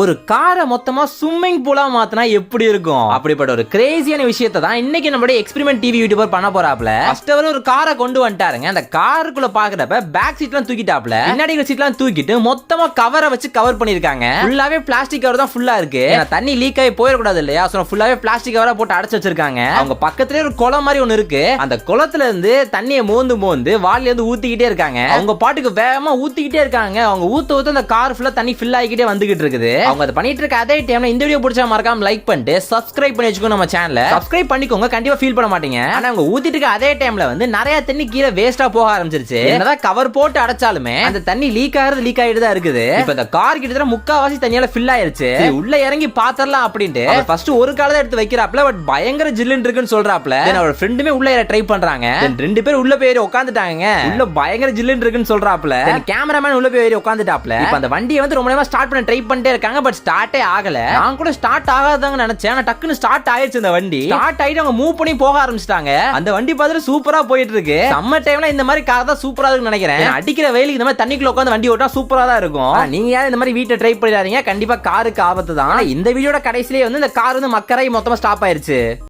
ஒரு காரை மொத்தமா ஸ்விம்மிங் பூலா மாத்தினா எப்படி இருக்கும்? அப்படிப்பட்ட ஒரு கிரேசியான விஷயத்தை தான் இன்னைக்கு நம்மளுடைய எக்ஸ்பெரிமெண்ட் டிவி யூடியூபர் பண்ண போறாப்ல ஃபர்ஸ்ட் அவர் ஒரு காரை கொண்டு வந்துட்டாருங்க. அந்த காருக்குள்ள பாக்குறப்ப பேக் சீட்லாம் தூக்கிட்டாப்ல பின்னாடி சீட்லாம் தூக்கிட்டு மொத்தமா கவரை வச்சு கவர் பண்ணிருக்காங்க ஃபுல்லாவே பிளாஸ்டிக் கவர் தான் ஃபுல்லா இருக்கு. தண்ணி லீக் ஆகி போயிடக்கூடாது இல்லையா? ஸோ ஃபுல்லாவே பிளாஸ்டிக் கவரா போட்டு அடைச்சு வச்சிருக்காங்க. அவங்க பக்கத்துலயே ஒரு குளம் மாதிரி ஒன்று இருக்கு. அந்த குளத்துல இருந்து தண்ணியை மோந்து மோந்து வாளில இருந்து ஊத்திக்கிட்டே இருக்காங்க. அவங்க பாட்டுக்கு வேகமா ஊத்திக்கிட்டே இருக்காங்க. அவங்க ஊத்த ஊத்த அந்த கார் ஃபுல்லா தண்ணி ஃபில் ஆகிக்கிட்டே வந்துகிட்டு இருக்குது. அவங்க அதை பண்ணிட்டு இருக்க அதே டைம்ல இந்த வீடியோ பிடிச்சா மறக்காம லைக் பண்ணிட்டு சப்ஸ்கிரைப் பண்ணி வச்சுக்கோ நம்ம சேனல சப்ஸ்கிரைப் பண்ணிக்கோங்க கண்டிப்பா ஃபீல் பண்ண மாட்டீங்க. ஆனா அவங்க ஊத்திட்டு இருக்க அதே டைம்ல வந்து நிறைய தண்ணி கீழே வேஸ்டா போக ஆரம்பிச்சிருச்சு. என்னதான் கவர் போட்டு அடைச்சாலுமே அந்த தண்ணி லீக் ஆகிறது லீக் ஆகிட்டு தான் இருக்குது. இப்ப இந்த கார் கிட்டத்தட்ட முக்காவாசி தண்ணியால ஃபில் ஆயிருச்சு. உள்ள இறங்கி பாத்திரலாம் அப்படின்ட்டு ஃபர்ஸ்ட் ஒரு காலத்தை எடுத்து வைக்கிறாப்ல பட் பயங்கர ஜில்லுன்னு இருக்குன்னு சொல்றாப்ல என்னோட ஃப்ரெண்டுமே உள்ள ஏற ட்ரை பண்றாங்க. ரெண்டு பேரும் உள்ள போய் ஏறி உட்காந்துட்டாங்க உள்ள பயங்கர ஜில்லுன்னு இருக்குன்னு சொல்றாப்ல கேமராமேன் உள்ள போய் ஏறி உட்காந்துட்டாப்ல அந்த வண்டியை வந்து ரொம்ப நேரமா ஸ்டார்ட் பண்ண ட்ரை பண்ணிட்டே இருக்காங்க. பட் ஸ்டார்ட்டே ஆகல. நான் கூட ஸ்டார்ட் ஆகாதாங்க நினைச்சேன். ஆனா டக்குன்னு ஸ்டார்ட் ஆயிருச்சு அந்த வண்டி. ஸ்டார்ட் ஆயிட்டு அவங்க மூவ் பண்ணி போக ஆரம்பிச்சிட்டாங்க. அந்த வண்டி பார்த்துட்டு சூப்பரா போயிட்டு இருக்கு சம்மர் டைம்ல இந்த மாதிரி கார் தான் சூப்பரா இருக்குன்னு நினைக்கிறேன். அடிக்கிற வெயிலுக்கு இந்த மாதிரி தண்ணிக்குள்ள உட்காந்து வண்டி ஓட்டா சூப்பரா தான் இருக்கும். நீங்க யாரும் இந்த மாதிரி வீட்டை ட்ரை பண்ணிடாதீங்க. கண்டிப்பா காருக்கு ஆபத்து தான். இந்த வீடியோட கடைசிலேயே வந்து இந்த கார் வந்து மக்கராய் மொத்தமா ஸ்டாப் ஆயிருச்சு.